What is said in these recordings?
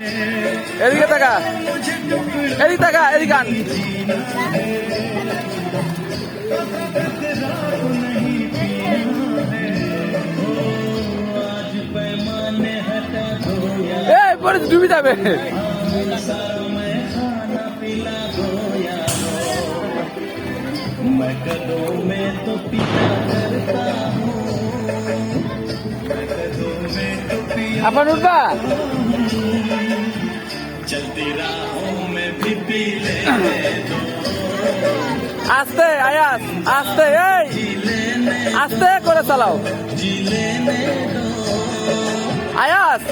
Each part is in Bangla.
এদিকে তাকা। এদিকে তাকা এদিকে আন। পরে যাবে। আপনার উঠবা? আস্তে, আয়াস, আস্তে, এই। আস্তে করে চালাও। আয়াস,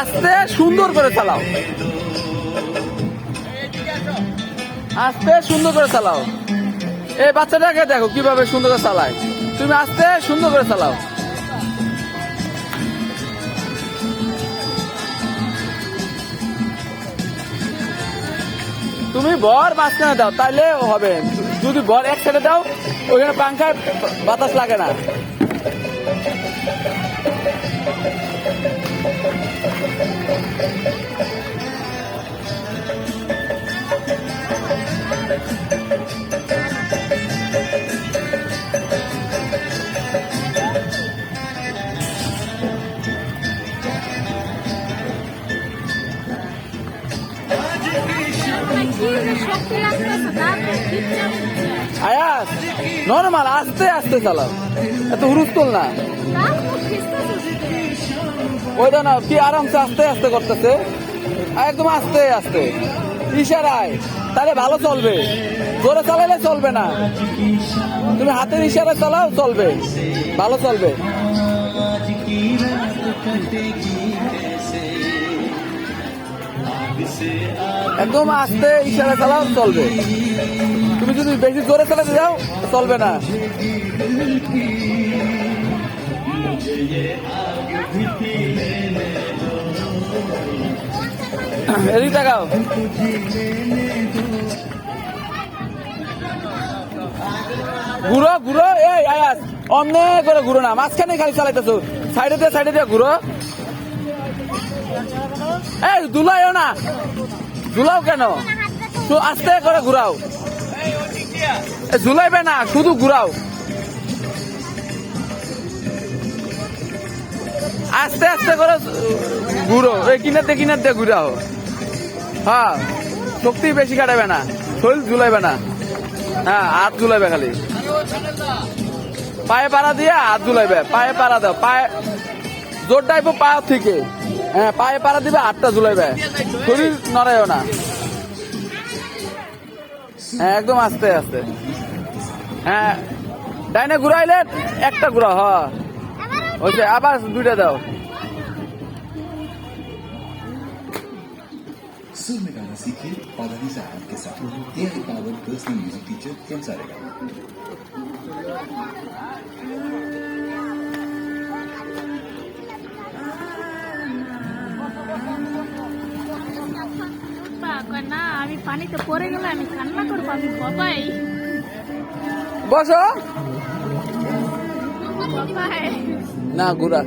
আস্তে সুন্দর করে চালাও। আস্তে সুন্দর করে চালাও। এই বাচ্চাটাকে দেখো কীভাবে সুন্দর করে চালায়। তুমি আস্তে সুন্দর করে চালাও। তুমি বর মাঝখানে দাও, তাইলে হবে। যদি বর এক সাইডে দাও, ওইখানে পাংখায় বাতাস লাগে না। আয়াস নর্মাল আস্তে আস্তে চালাও। এত হুরুস্তল না। ওই না, কি আরামসে আস্তে আস্তে করতেছে? একদম আস্তে আস্তে। ইশারায়। তাহলে ভালো চলবে। জোরে চালালে চলবে না। তুমি হাতের ইশারায় চালাও, চলবে। ভালো চলবে। একদম আস্তে ইশারা চালাও, চলবে। তুমি যদি বেশি জোরে চালাতে যাও, চলবে না। এদিকে তাকাও। ঘুরো ঘুরো। এই, আয়াস অনেক করে ঘুরো না। মাঝখানে খালি চালাইতেছো। সাইডে দিয়ে সাইডে দিয়ে ঘুরো। এই, দুলাইও না। দুলাও কেন? তো আস্তে করে ঘুরাও। ঝুলাইবে না, শুধু ঘুরাও। আস্তে আস্তে করে ঘুরো। এই কিনার দিয়ে ঘুরাও। হ্যাঁ শক্তি বেশি কাটাবে না। শরীর ঝুলাইবে না। হ্যাঁ হাত ঝুলাইবে খালি। পায়ে পাড়া দিয়ে হাত ঝুলাইবে। পায়ে পাড়া দাও। পায়ে জোর টাইপ পা থেকে হ্যাঁ পায়ে পাড়া দিবে হাতটা ঝুলাইবে শরীর নড়াইও না হ্যাঁ একদম আস্তে আস্তে হ্যাঁ ডাইনে ঘুরাইলে একটা ঘুরা হ হচ্ছে আবার দুইটা দাও सुर में गाना सीखिए पाधानी साहब के साथ A I power personal music teacher from Saregama আমি পানিতে পড়ে গেলে আমি কান্না করব আমি বাবাই বসো। না ঘুরা।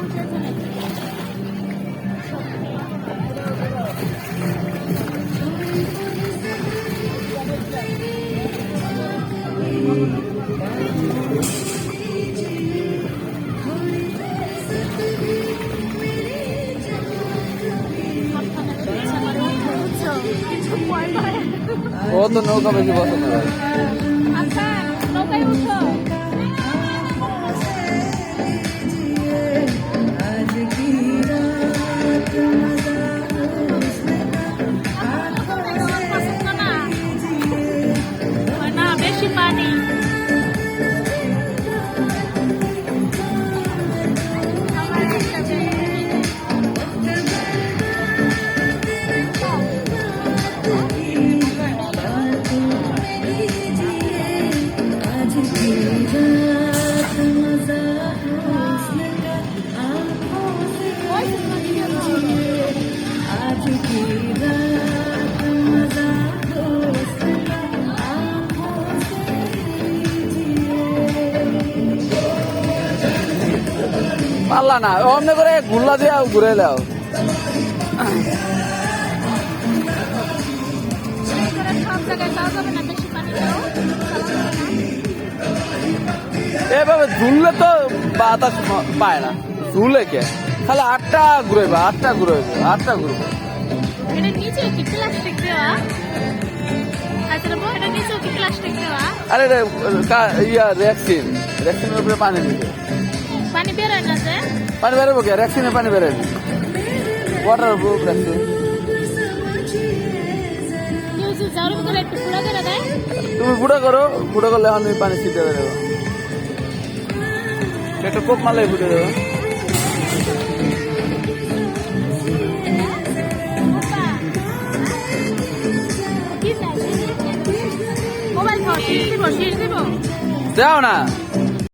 ও তো নৌকা বেশি পছন্দ করে পারলা না। অমনে করে ঘুরলা দিয়ে ঘুরে লাও দাও এভাবে ঝুললে তো বাতাস পায় না। ঝুলে কে? খালি আটটা ঘুরেবে আটটা ঘুরেবে আটটা ঘুরবে আচ্ছা আরে রে ইয়া রেক্সিন রেক্সিনের উপরে পানি দিবে। পানি বেরোবো কে? রেক্সিনে পানি বেরোবে ওয়াটার প্রুফ দেয় তুমি বুড়ো করো বুড়ো করলে এখন তুমি পানি ছিটে দেবো একটা কোপ মারলে ফুটে দিব। যাও না।